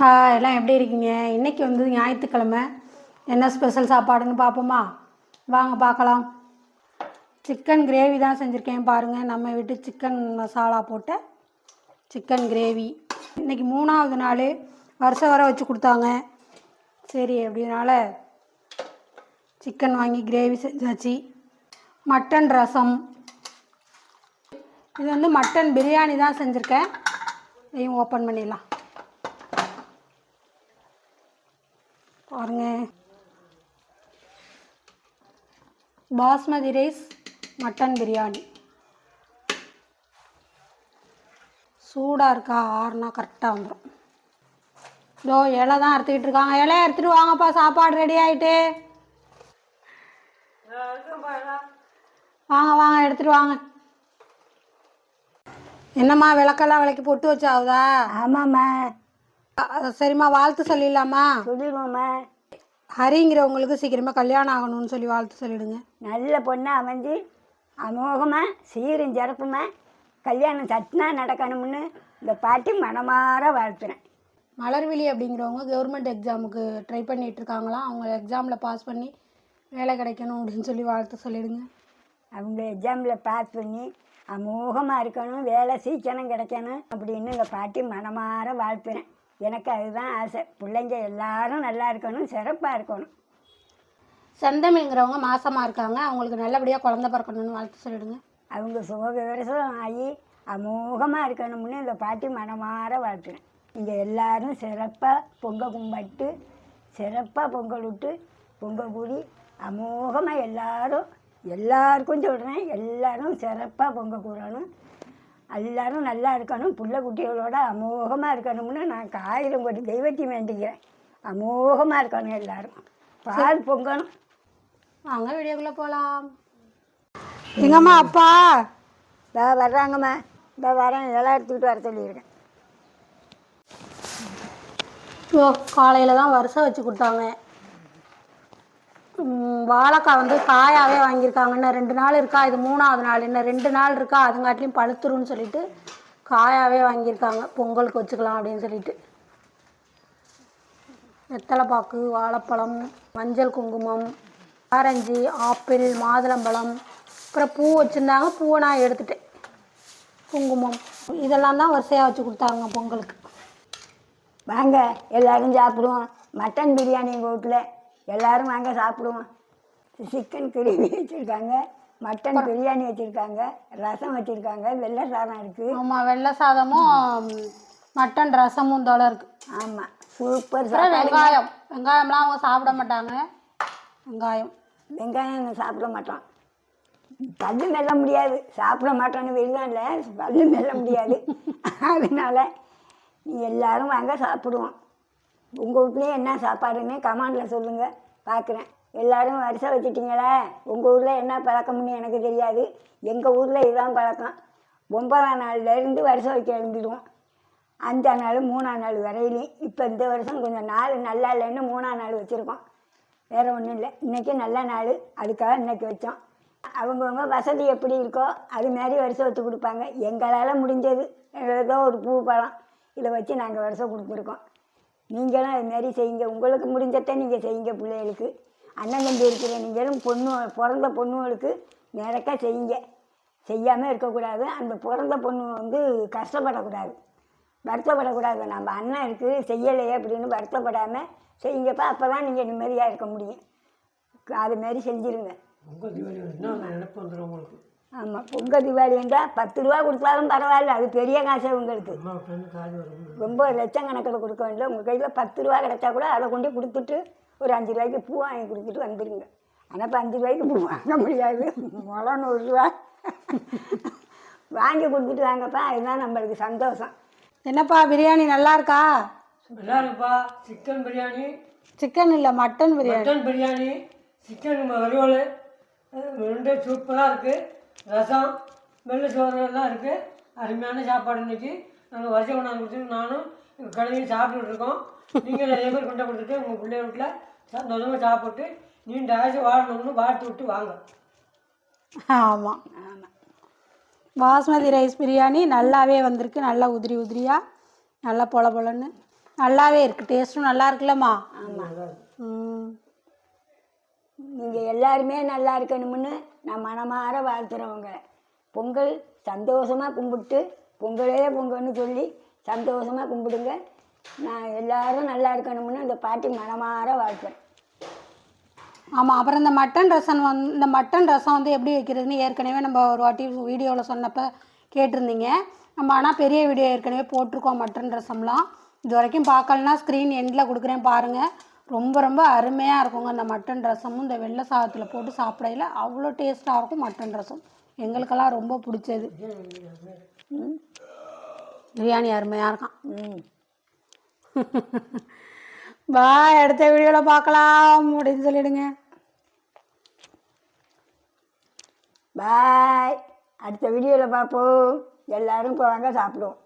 ஹா எல்லாம் எப்படி இருக்கீங்க? இன்றைக்கி வந்து ஞாயிற்றுக்கிழமை. என்ன ஸ்பெஷல் சாப்பாடுன்னு பார்ப்போமா? வாங்க பார்க்கலாம். சிக்கன் கிரேவி தான் செஞ்சுருக்கேன் பாருங்கள் நம்ம வீட்டு சிக்கன் மசாலா போட்ட சிக்கன் கிரேவி இன்றைக்கி மூணாவது நாள் வருஷம் வர வச்சு கொடுத்தாங்க. சரி அப்படினால சிக்கன் வாங்கி கிரேவி செஞ்சாச்சு. மட்டன் ரசம். இது வந்து மட்டன் பிரியாணி தான் செஞ்சுருக்கேன். இதையும் ஓப்பன் பண்ணிடலாம். பாருங்க. Basmati rice mutton biryani. சூடாக இருக்கா? ஆறுனா கரெக்டாக வந்துடும் இதோ இலை தான் அறுத்துக்கிட்டு இருக்காங்க. இலையை எடுத்துகிட்டு வாங்கப்பா. சாப்பாடு ரெடி ஆகிட்டு வாங்க வாங்க எடுத்துகிட்டு வாங்க. என்னம்மா விளக்கெல்லாம் விளக்கி பொட்டு வச்சாவுதா? ஆமாம்மா. சரிம்மா வாழ்த்து சொல்லிடலாமா? சொல்லிடுவோம்மா. ஹரிங்கிறவங்களுக்கு சீக்கிரமாக கல்யாணம் ஆகணும்னு சொல்லி வாழ்த்து சொல்லிடுங்க. நல்ல பொண்ணு அமைஞ்சு அமோகமாக சீரும் சிறப்புமா கல்யாணம் சட்டினா நடக்கணும்னு இந்த பாட்டி மனமாற வாழ்த்துறேன். மலர்விழி அப்படிங்கிறவங்க கவர்மெண்ட் எக்ஸாமுக்கு ட்ரை பண்ணிட்டு இருக்காங்களாம் அவங்க எக்ஸாமில் பாஸ் பண்ணி வேலை கிடைக்கணும் அப்படின்னு சொல்லி வாழ்த்து சொல்லிடுங்க. அவங்க எக்ஸாமில் பாஸ் பண்ணி அமோகமாக இருக்கணும் வேலை சீக்கிரம் கிடைக்கணும் அப்படின்னு இந்த பாட்டி மனமாற வாழ்த்துறேன். எனக்கு அதுதான் ஆசை. பிள்ளைங்க எல்லாரும் நல்லா இருக்கணும் சிறப்பாக இருக்கணும். செந்தமிழ்ங்கிறவங்க மாசமாக இருக்காங்க. அவங்களுக்கு நல்லபடியாக குழந்த பிறக்கணும்னு வாழ்த்து சொல்லிடுங்க. அவங்க சுகவிவரசம் ஆகி அமோகமாக இருக்கணும்னு இந்த பாட்டி மனமாற வாழ்த்துறேன். இங்கே எல்லாரும் சிறப்பாக பொங்க கும்பிட்டு சிறப்பாக பொங்கல் விட்டு பொங்க கூடி அமோகமாக எல்லாரும் எல்லாருக்கும் சொல்கிறேன் எல்லாரும் சிறப்பாக பொங்க கூடணும். எல்லாரும் நல்லா இருக்கணும் புள்ள குட்டிகளோட அமோகமாக இருக்கணும்னு நான் ஆயிரம் கோடி தெய்வத்தை வேண்டிக்கிறேன். அமோகமாக இருக்கணும் எல்லாரும். பால் பொங்கணும். வாங்க வீடியோக்குள்ளே போகலாம் எங்கம்மா அப்பா? இதோ வர்றாங்கம்மா. இதோ வரேன். இதெல்லாம் எடுத்துக்கிட்டு வர சொல்லியிருக்கேன். ஓ காலையில் தான் வருஷம் வச்சு கொடுத்தாங்க. வாழைக்காய் வந்து காயாகவே வாங்கியிருக்காங்க. இன்னும் ரெண்டு நாள் இருக்கா? இது மூணாவது நாள். இன்னும் ரெண்டு நாள் இருக்கா? அதுங்காட்டிலையும் பழுத்துருன்னு சொல்லிட்டு காயாகவே வாங்கியிருக்காங்க. பொங்கலுக்கு வச்சுக்கலாம் அப்படின்னு சொல்லிட்டு. வெத்தலைப்பாக்கு வாழைப்பழம் மஞ்சள் குங்குமம் ஆரஞ்சு ஆப்பிள் மாதுளம்பழம் அப்புறம் பூ வச்சுருந்தாங்க. பூவை நான் எடுத்துட்டேன். குங்குமம். இதெல்லாம் தான் வரிசையாக வச்சு கொடுத்தாங்க பொங்கலுக்கு. வாங்க எல்லோரும் சாப்பிடுவோம். மட்டன் பிரியாணி எங்கள் வீட்டில். எல்லாரும் வாங்க சாப்பிடுவோம். சிக்கன் கிரேவி வச்சுருக்காங்க மட்டன் பிரியாணி வச்சுருக்காங்க ரசம் வச்சுருக்காங்க வெள்ளை சாதம் இருக்குது ஆமாம் வெள்ளை சாதமும் மட்டன் ரசமும் தோலை இருக்கு. ஆமாம் சூப்பர் வெங்காயம். வெங்காயம்லாம் அவங்க சாப்பிட மாட்டாங்க. வெங்காயம். வெங்காயம் சாப்பிட மாட்டோம். பல்லு மெல்ல முடியாது. சாப்பிட மாட்டோன்னு வெளிலாம் இல்லை. பல்லு மெல்ல முடியாது. அதனால நீ எல்லாரும் வாங்க சாப்பிடுவோம். உங்கள் வீட்லேயே என்ன சாப்பாடுன்னு கமாண்டில் சொல்லுங்கள் பார்க்குறேன். எல்லாரும் வரிசை வச்சுட்டீங்களே? உங்கள் ஊரில் என்ன பழக்கம்னு எனக்கு தெரியாது. எங்கள் ஊரில் இதுதான் பழக்கம். ஒன்பதாம் நாள்லேருந்து வரிசை வைக்க எழுந்துடுவோம். அஞ்சாம் நாள் மூணாம் நாள் வரையிலையும். இப்போ இந்த வருஷம் கொஞ்சம் நாள் நல்லா இல்லைன்னு மூணாம் நாள் வச்சுருக்கோம். வேறு ஒன்றும் இல்லை. இன்றைக்கி நல்ல நாள். அதுக்காக இன்றைக்கி வச்சோம். அவங்கவுங்க வசதி எப்படி இருக்கோ அது மாதிரி வருஷம் வச்சு கொடுப்பாங்க. எங்களால் முடிஞ்சது. ஏதோ ஒரு பூ பழம். இதை வச்சு நாங்கள் வருஷம் கொடுத்துருக்கோம். நீங்களும் அதுமாரி செய்யுங்க. உங்களுக்கு முடிஞ்சதை நீங்கள் செய்யுங்க பிள்ளைகளுக்கு. அண்ணன் தம்பி இருக்கிற நீங்களும் பொண்ணு பிறந்த பொண்ணுகளுக்கு நேரக்காக செய்யுங்க. செய்யாமல் இருக்கக்கூடாது. அந்த பிறந்த பொண்ணு வந்து கஷ்டப்படக்கூடாது. வருத்தப்படக்கூடாது. நம்ம அண்ணன் இருக்குது செய்யலையே அப்படின்னு வருத்தப்படாமல் செய்யுங்கப்பா. அப்போ தான் நீங்கள் நிம்மதியாக இருக்க முடியும். அதுமாரி செஞ்சுருங்க. செஞ்சிருங்க தீபாவளி நினைப்பு வந்துடும் உங்களுக்கு. ஆமாம் பொங்கல் தீபாவளி என்றால் பத்து ரூபா கொடுத்தாலும் பரவாயில்ல அது பெரிய காசு உங்களுக்கு. ரொம்ப லட்சக்கணக்கில் கொடுக்க வேண்டிய உங்கள் கையில் பத்து ரூபா கிடச்சா கூட அதை கொண்டு கொடுத்துட்டு ஒரு அஞ்சு ரூபாய்க்கு பூ வாங்கி கொடுத்துட்டு வந்துடுங்க ஆனால் இப்போ அஞ்சு ரூபாய்க்கு பூ வாங்க முடியாது. முளம் நூறுரூவா வாங்கி கொடுத்துட்டு வாங்கப்பா அதுதான் நம்மளுக்கு சந்தோஷம். என்னப்பா பிரியாணி நல்லா இருக்கா? நல்லா இருக்குப்பா. சிக்கன் பிரியாணி. சிக்கன் இல்லை mutton biryani. Mutton biryani. Chicken வறுவல். ரெண்டு சூப்பராக இருக்குது ரசம் வெள்ளை சோறு எல்லாம் இருக்குது அருமையான சாப்பாடு இன்னைக்கு. நாங்கள் வருஷம் கொண்டாந்து கொடுத்துட்டு நானும் எங்கள் கடையும் சாப்பிட்டுட்டு இருக்கோம். நீங்கள் நிறைய பேர் கொண்டு கொடுத்துட்டு உங்கள் பிள்ளை வீட்டில் சந்தோஷமாக சாப்பிட்டு நீண்ட ஆசை வாழணும்னு வாழ்த்து விட்டு வாங்க. ஆமாம் பாஸ்மதி ரைஸ் பிரியாணி நல்லாவே வந்திருக்கு. நல்லா உதிரி உதிரியாக நல்லா பொல பொலன்னு. நல்லாவே இருக்குது டேஸ்ட்டும் நல்லா இருக்குல்லம்மா. ஆமாம் ம். நீங்கள் எல்லாருமே நல்லா இருக்கணும்னு நான் மனமார வாழ்த்துறவங்க. பொங்கல் சந்தோஷமாக கும்பிட்டு பொங்கலே பொங்கல்னு சொல்லி சந்தோஷமாக கும்பிடுங்க. நான் எல்லாரும் நல்லா இருக்கணும்னு இந்த பாட்டி மனமார வாழ்த்துறேன். ஆமாம் அப்புறம் இந்த மட்டன் ரசம் வந்து இந்த மட்டன் ரசம் வந்து எப்படி வைக்கிறதுன்னு ஏற்கனவே நம்ம ஒரு வாட்டி வீடியோவில் சொன்னப்போ கேட்டிருந்தீங்க. நம்ம ஆனால் பெரிய வீடியோ ஏற்கனவே போட்டிருக்கோம் மட்டன் ரசம்லாம். இது வரைக்கும் பார்க்கலனா ஸ்க்ரீன் எண்டில் கொடுக்குறேன் பாருங்கள் ரொம்ப ரொம்ப அருமையாக இருக்குங்க. இந்த மட்டன் ரசமும் இந்த வெள்ளை சாதத்தில் போட்டு சாப்பிடையில அவ்வளோ டேஸ்ட்டாக இருக்கும் மட்டன் ரசம். எங்களுக்கெல்லாம் ரொம்ப பிடிச்சது. பிரியாணி அருமையாக இருக்கான். ம். பாய் அடுத்த வீடியோவில் பார்க்கலாம் அப்படின்னு சொல்லிடுங்க. பாய் அடுத்த வீடியோவில் பார்ப்போம். எல்லோரும் போவாங்க சாப்பிடுவோம்.